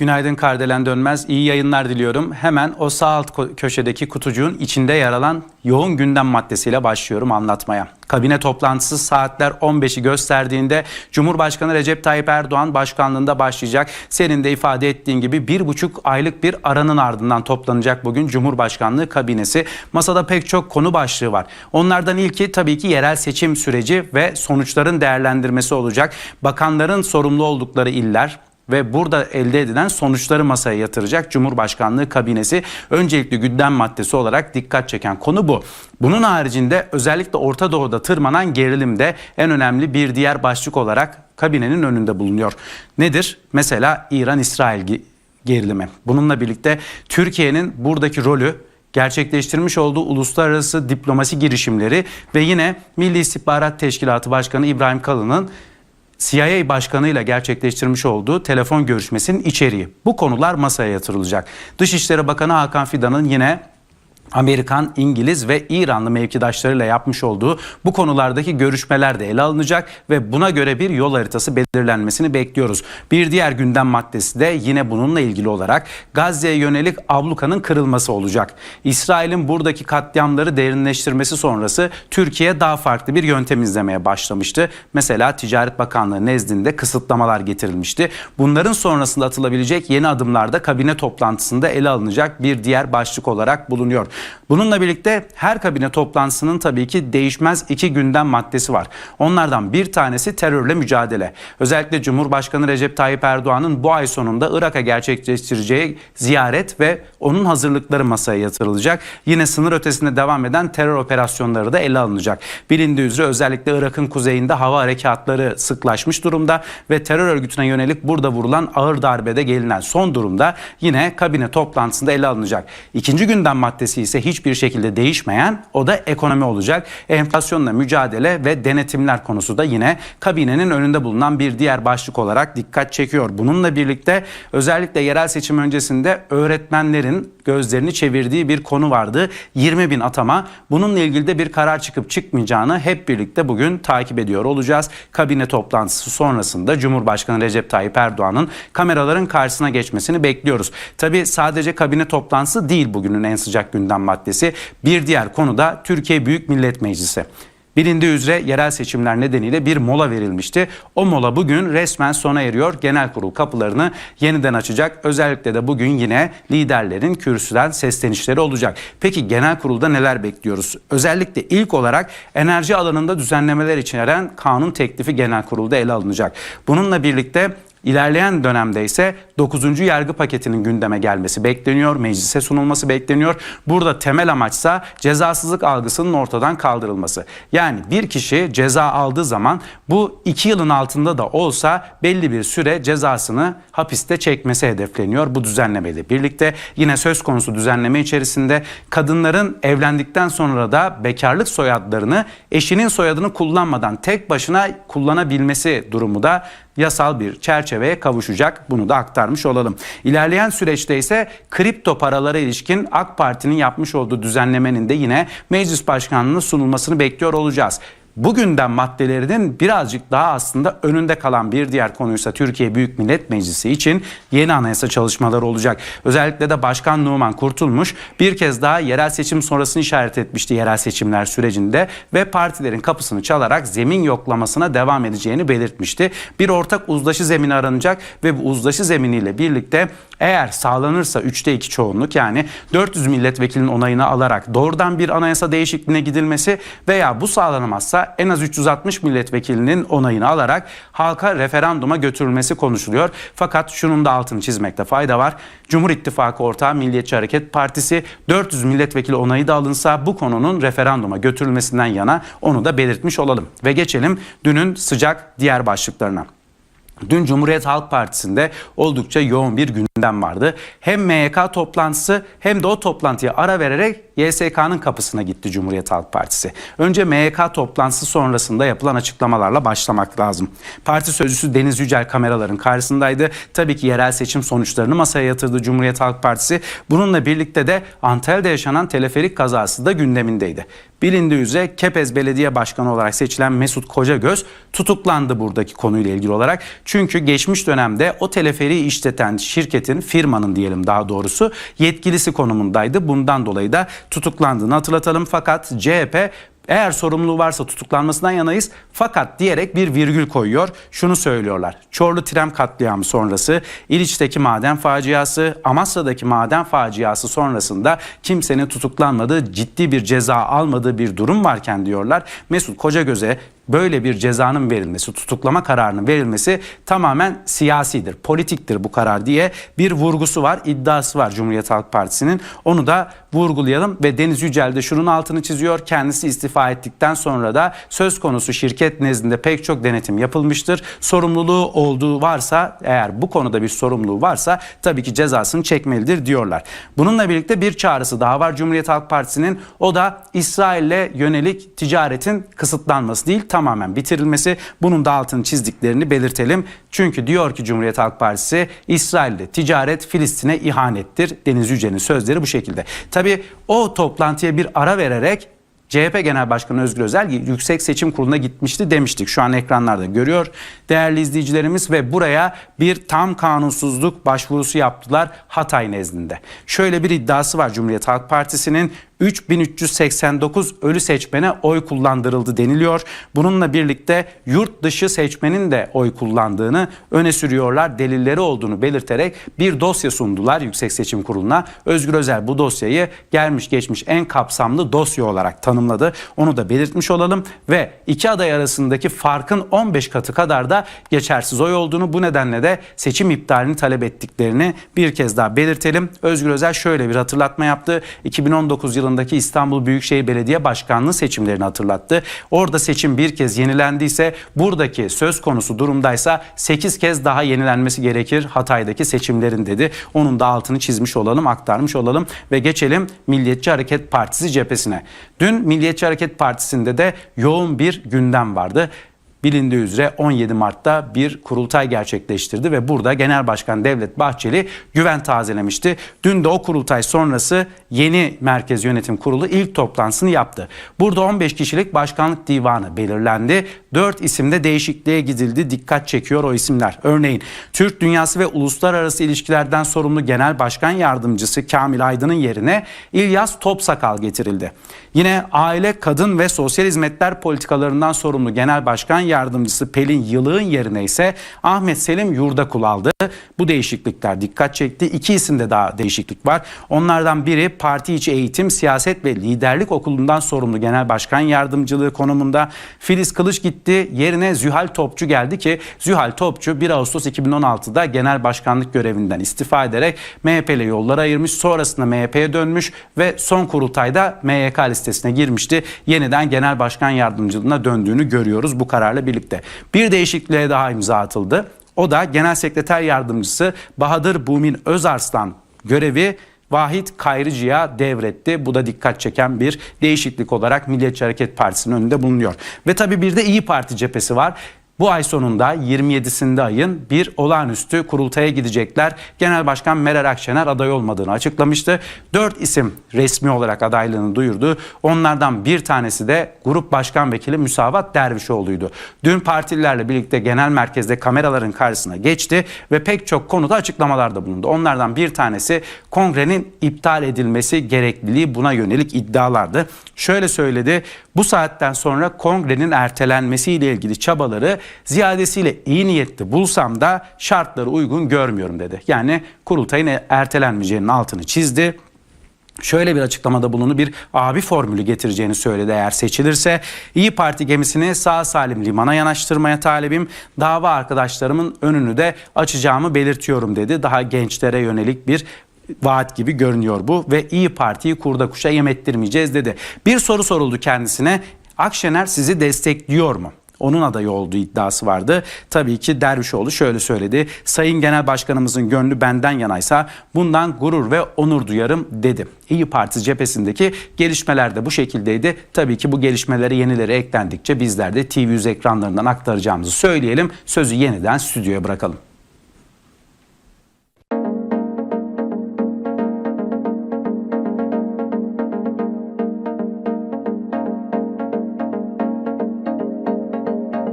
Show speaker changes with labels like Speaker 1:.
Speaker 1: Günaydın Kardelen Dönmez. İyi yayınlar diliyorum. Hemen o sağ alt köşedeki kutucuğun içinde yer alan yoğun gündem maddesiyle başlıyorum anlatmaya. Kabine toplantısı saatler 15'i gösterdiğinde Cumhurbaşkanı Recep Tayyip Erdoğan başkanlığında başlayacak. Senin de ifade ettiğin gibi bir buçuk aylık bir aranın ardından toplanacak bugün Cumhurbaşkanlığı kabinesi. Masada pek çok konu başlığı var. Onlardan ilki tabii ki yerel seçim süreci ve sonuçların değerlendirmesi olacak. Bakanların sorumlu oldukları iller, ve burada elde edilen sonuçları masaya yatıracak Cumhurbaşkanlığı kabinesi öncelikli gündem maddesi olarak dikkat çeken konu bu. Bunun haricinde özellikle Orta Doğu'da tırmanan gerilim de en önemli bir diğer başlık olarak kabinenin önünde bulunuyor. Nedir? Mesela İran-İsrail ge- gerilimi. Bununla birlikte Türkiye'nin buradaki rolü gerçekleştirmiş olduğu uluslararası diplomasi girişimleri ve yine Milli İstihbarat Teşkilatı Başkanı İbrahim Kalın'ın CIA Başkanı'yla gerçekleştirmiş olduğu telefon görüşmesinin içeriği. Bu konular masaya yatırılacak. Dışişleri Bakanı Hakan Fidan'ın yine Amerikan, İngiliz ve İranlı mevkidaşlarıyla yapmış olduğu bu konulardaki görüşmeler de ele alınacak ve buna göre bir yol haritası belirlenmesini bekliyoruz. Bir diğer gündem maddesi de yine bununla ilgili olarak Gazze'ye yönelik ablukanın kırılması olacak. İsrail'in buradaki katliamları derinleştirmesi sonrası Türkiye daha farklı bir yöntem izlemeye başlamıştı. Mesela Ticaret Bakanlığı nezdinde kısıtlamalar getirilmişti. Bunların sonrasında atılabilecek yeni adımlar da kabine toplantısında ele alınacak bir diğer başlık olarak bulunuyor. Bununla birlikte her kabine toplantısının tabii ki değişmez iki gündem maddesi var. Onlardan bir tanesi terörle mücadele. Özellikle Cumhurbaşkanı Recep Tayyip Erdoğan'ın bu ay sonunda Irak'a gerçekleştireceği ziyaret ve onun hazırlıkları masaya yatırılacak. Yine sınır ötesinde devam eden terör operasyonları da ele alınacak. Bilindiği üzere özellikle Irak'ın kuzeyinde hava harekatları sıklaşmış durumda ve terör örgütüne yönelik burada vurulan ağır darbede gelinen son durumda yine kabine toplantısında ele alınacak. İkinci gündem maddesi ise hiçbir şekilde değişmeyen o da ekonomi olacak. Enflasyonla mücadele ve denetimler konusu da yine kabinenin önünde bulunan bir diğer başlık olarak dikkat çekiyor. Bununla birlikte özellikle yerel seçim öncesinde öğretmenlerin gözlerini çevirdiği bir konu vardı. 20 bin atama. Bununla ilgili de bir karar çıkıp çıkmayacağını hep birlikte bugün takip ediyor olacağız. Kabine toplantısı sonrasında Cumhurbaşkanı Recep Tayyip Erdoğan'ın kameraların karşısına geçmesini bekliyoruz. Tabi sadece kabine toplantısı değil bugünün en sıcak gündem maddesi. Bir diğer konu da Türkiye Büyük Millet Meclisi. Bilindiği üzere yerel seçimler nedeniyle bir mola verilmişti. O mola bugün resmen sona eriyor. Genel kurul kapılarını yeniden açacak. Özellikle de bugün yine liderlerin kürsüden seslenişleri olacak. Peki genel kurulda neler bekliyoruz? Özellikle ilk olarak enerji alanında düzenlemeler içeren kanun teklifi genel kurulda ele alınacak. Bununla birlikte İlerleyen dönemde ise 9. yargı paketinin gündeme gelmesi bekleniyor, meclise sunulması bekleniyor. Burada temel amaçsa cezasızlık algısının ortadan kaldırılması. Yani bir kişi ceza aldığı zaman bu 2 yılın altında da olsa belli bir süre cezasını hapiste çekmesi hedefleniyor bu düzenlemeyle birlikte. Yine söz konusu düzenleme içerisinde kadınların evlendikten sonra da bekarlık soyadlarını eşinin soyadını kullanmadan tek başına kullanabilmesi durumu da yasal bir çerçeveye kavuşacak. Bunu da aktarmış olalım. İlerleyen süreçte ise kripto paralara ilişkin AK Parti'nin yapmış olduğu düzenlemenin de yine meclis başkanlığına sunulmasını bekliyor olacağız. Bugünden maddelerinin birazcık daha aslında önünde kalan bir diğer konuysa Türkiye Büyük Millet Meclisi için yeni anayasa çalışmaları olacak. Özellikle de Başkan Numan Kurtulmuş bir kez daha yerel seçim sonrasını işaret etmişti yerel seçimler sürecinde ve partilerin kapısını çalarak zemin yoklamasına devam edeceğini belirtmişti. Bir ortak uzlaşı zemini aranacak ve bu uzlaşı zeminiyle birlikte eğer sağlanırsa 3'te 2 çoğunluk yani 400 milletvekilinin onayını alarak doğrudan bir anayasa değişikliğine gidilmesi veya bu sağlanamazsa en az 360 milletvekilinin onayını alarak halka referanduma götürülmesi konuşuluyor. Fakat şunun da altını çizmekte fayda var. Cumhur İttifakı ortağı Milliyetçi Hareket Partisi 400 milletvekili onayı da alınsa bu konunun referanduma götürülmesinden yana onu da belirtmiş olalım. Ve geçelim dünün sıcak diğer başlıklarına. Dün Cumhuriyet Halk Partisi'nde oldukça yoğun bir gündem vardı. Hem MYK toplantısı hem de o toplantıya ara vererek YSK'nın kapısına gitti Cumhuriyet Halk Partisi. Önce MYK toplantısı sonrasında yapılan açıklamalarla başlamak lazım. Parti sözcüsü Deniz Yücel kameraların karşısındaydı. Tabii ki yerel seçim sonuçlarını masaya yatırdı Cumhuriyet Halk Partisi. Bununla birlikte de Antalya'da yaşanan teleferik kazası da gündemindeydi. Bilindiği üzere Kepez Belediye Başkanı olarak seçilen Mesut Kocagöz tutuklandı buradaki konuyla ilgili olarak. Çünkü geçmiş dönemde o teleferiği işleten şirketin, firmanın diyelim daha doğrusu yetkilisi konumundaydı. Bundan dolayı da tutuklandığını hatırlatalım. Fakat CHP eğer sorumluluğu varsa tutuklanmasından yanayız fakat diyerek bir virgül koyuyor. Şunu söylüyorlar. Çorlu tren katliamı sonrası, İliç'teki maden faciası, Amasya'daki maden faciası sonrasında kimsenin tutuklanmadığı, ciddi bir ceza almadığı bir durum varken diyorlar. Mesut Kocagöz'e böyle bir cezanın verilmesi, tutuklama kararının verilmesi tamamen siyasidir, politiktir bu karar diye bir vurgusu var, iddiası var Cumhuriyet Halk Partisi'nin. Onu da vurgulayalım ve Deniz Yücel de şunun altını çiziyor. Kendisi istifa ettikten sonra da söz konusu şirket nezdinde pek çok denetim yapılmıştır. Sorumluluğu olduğu varsa eğer bu konuda bir sorumluluğu varsa tabii ki cezasını çekmelidir diyorlar. Bununla birlikte bir çağrısı daha var Cumhuriyet Halk Partisi'nin. O da İsrail'le yönelik ticaretin kısıtlanması değil tamamen bitirilmesi. Bunun da altını çizdiklerini belirtelim. Çünkü diyor ki Cumhuriyet Halk Partisi İsrail'de ticaret Filistin'e ihanettir. Deniz Yücel'in sözleri bu şekilde. Tabii o toplantıya bir ara vererek CHP Genel Başkanı Özgür Özel Yüksek Seçim Kurulu'na gitmişti demiştik. Şu an ekranlarda görüyor değerli izleyicilerimiz ve buraya bir tam kanunsuzluk başvurusu yaptılar Hatay nezdinde. Şöyle bir iddiası var Cumhuriyet Halk Partisi'nin 3389 ölü seçmene oy kullandırıldı deniliyor. Bununla birlikte yurt dışı seçmenin de oy kullandığını öne sürüyorlar. Delilleri olduğunu belirterek bir dosya sundular Yüksek Seçim Kurulu'na. Özgür Özel bu dosyayı gelmiş geçmiş en kapsamlı dosya olarak tanımladı. Onu da belirtmiş olalım ve iki aday arasındaki farkın 15 katı kadar da geçersiz oy olduğunu bu nedenle de seçim iptalini talep ettiklerini bir kez daha belirtelim. Özgür Özel şöyle bir hatırlatma yaptı. 2019 yılında yılındaki İstanbul Büyükşehir Belediye Başkanlığı seçimlerini hatırlattı. Orada seçim bir kez yenilendiyse buradaki söz konusu durumdaysa 8 kez daha yenilenmesi gerekir Hatay'daki seçimlerin dedi. Onun da altını çizmiş olalım, aktarmış olalım ve geçelim Milliyetçi Hareket Partisi cephesine. Dün Milliyetçi Hareket Partisi'nde de yoğun bir gündem vardı bilindiği üzere 17 Mart'ta bir kurultay gerçekleştirdi ve burada Genel Başkan Devlet Bahçeli güven tazelemişti. Dün de o kurultay sonrası yeni Merkez Yönetim Kurulu ilk toplantısını yaptı. Burada 15 kişilik başkanlık divanı belirlendi. 4 isimde değişikliğe gidildi. Dikkat çekiyor o isimler. Örneğin Türk Dünyası ve Uluslararası İlişkilerden sorumlu Genel Başkan Yardımcısı Kamil Aydın'ın yerine İlyas Topsakal getirildi. Yine Aile, Kadın ve Sosyal Hizmetler Politikalarından sorumlu Genel Başkan Yardımcısı Pelin Yılığın yerine ise Ahmet Selim Yurdakul aldı. Bu değişiklikler dikkat çekti. İki isimde daha değişiklik var. Onlardan biri Parti içi Eğitim, Siyaset ve Liderlik Okulu'ndan sorumlu Genel Başkan Yardımcılığı konumunda Filiz Kılıç gitti. Yerine Zühal Topçu geldi ki Zühal Topçu 1 Ağustos 2016'da Genel Başkanlık görevinden istifa ederek MHP ile yollar ayırmış. Sonrasında MHP'ye dönmüş ve son kurultayda MYK listesine girmişti. Yeniden Genel Başkan Yardımcılığına döndüğünü görüyoruz bu kararla birlikte. Bir değişikliğe daha imza atıldı. O da Genel Sekreter Yardımcısı Bahadır Bumin Özarslan görevi Vahit Kayrıcı'ya devretti. Bu da dikkat çeken bir değişiklik olarak Milliyetçi Hareket Partisi'nin önünde bulunuyor. Ve tabii bir de İyi Parti cephesi var. Bu ay sonunda 27'sinde ayın bir olağanüstü kurultaya gidecekler. Genel Başkan Meral Akşener aday olmadığını açıklamıştı. Dört isim resmi olarak adaylığını duyurdu. Onlardan bir tanesi de Grup Başkan Vekili Müsavat Dervişoğlu'ydu. Dün partililerle birlikte genel merkezde kameraların karşısına geçti ve pek çok konuda açıklamalarda bulundu. Onlardan bir tanesi kongrenin iptal edilmesi gerekliliği buna yönelik iddialardı. Şöyle söyledi. Bu saatten sonra kongrenin ertelenmesiyle ilgili çabaları ziyadesiyle iyi niyetli bulsam da şartları uygun görmüyorum dedi. Yani kurultayın ertelenmeyeceğinin altını çizdi. Şöyle bir açıklamada bulundu bir abi formülü getireceğini söyledi eğer seçilirse. İyi Parti gemisini sağ salim limana yanaştırmaya talibim. Dava arkadaşlarımın önünü de açacağımı belirtiyorum dedi. Daha gençlere yönelik bir vaat gibi görünüyor bu ve İyi Parti'yi kurda kuşa yem ettirmeyeceğiz dedi. Bir soru soruldu kendisine. Akşener sizi destekliyor mu? Onun adayı olduğu iddiası vardı. Tabii ki Dervişoğlu şöyle söyledi. Sayın Genel Başkanımızın gönlü benden yanaysa bundan gurur ve onur duyarım dedi. İyi Parti cephesindeki gelişmeler de bu şekildeydi. Tabii ki bu gelişmelere yenileri eklendikçe bizler de TV100 ekranlarından aktaracağımızı söyleyelim. Sözü yeniden stüdyoya bırakalım.